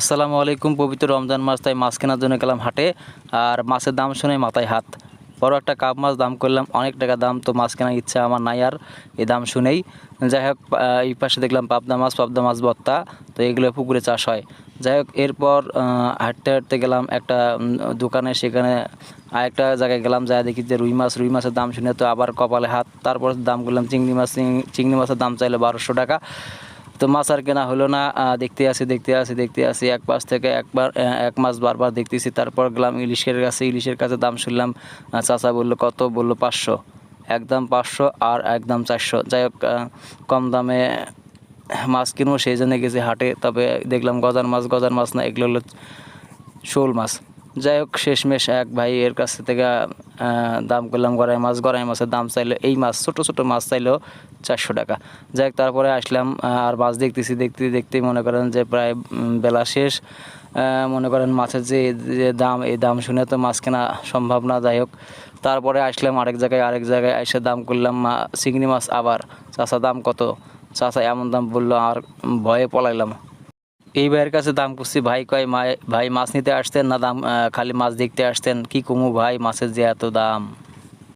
আসসালামু আলাইকুম, পবিত্র রমজান মাস, তাই মাছ কেনার জন্য গেলাম হাটে। আর মাছের দাম শুনে মাথায় হাত। বড় একটা কাপ মাছ, দাম করলাম অনেক টাকা দাম, তো মাছ কেনার ইচ্ছা আমার নাই আর এই দাম শুনেই। যাই হোক এই পাশে দেখলাম পাবদা মাছ পাবদা মাছ বত্তা, তো এগুলো পুকুরে চাষ হয়। যাই হোক, এরপর হাঁটতে হাঁটতে গেলাম একটা দোকানে, সেখানে আরেকটা জায়গায় গেলাম যা দেখি যে রুই মাছ, রুই মাছের দাম শুনে তো আবার কপালে হাত। তারপর দাম করলাম চিংড়ি মাছ চিংড়ি মাছের দাম চাইলো বারোশো টাকা। তো মাছ আর কেনা হলো না। দেখতে আসি দেখতে আসি দেখতে আসি। এক পাশ থেকে একবার এক মাস বারবার দেখতেছি। তারপর গেলাম ইলিশের কাছে। ইলিশের কাছে দাম শুনলাম চাচা বলল, কত? বলল, পাঁচশো। একদম পাঁচশো আর একদম চারশো। যাই হোক কম দামে মাছ কিনবো, সেই জন্য গেছি হাটে। তবে দেখলাম গজার মাছ গজার মাছ না, এগুলো হলো শোল মাছ। যাই হোক, শেষমেশ এক ভাই এর কাছ থেকে দাম করলাম গড়াই মাছ। গড়াই মাছের দাম চাইলো, এই মাছ, ছোটো ছোটো মাছ চাইলো চারশো টাকা। যাই হোক, তারপরে আসলাম আর মাছ দেখতেছি দেখতে দেখতে মনে করেন যে প্রায় বেলা শেষ। মনে করেন মাছের যে যে দাম, এই দাম শুনে তো মাছ কেনা সম্ভব না, যাই হোক। তারপরে আসলাম আরেক জায়গায় আরেক জায়গায় এসে দাম করলাম মা- চিংড়ি মাছ আবার। চাষা দাম কত? চাষা এমন দাম বলল, আর ভয়ে পলাইলাম। এই ভাইয়ের কাছে দাম করছি, ভাই কয় ভাই মাছ নিতে আসতেন না দাম খালি মাছ দেখতে আসতেন, কি কমু ভাই মাছের যে এত দাম?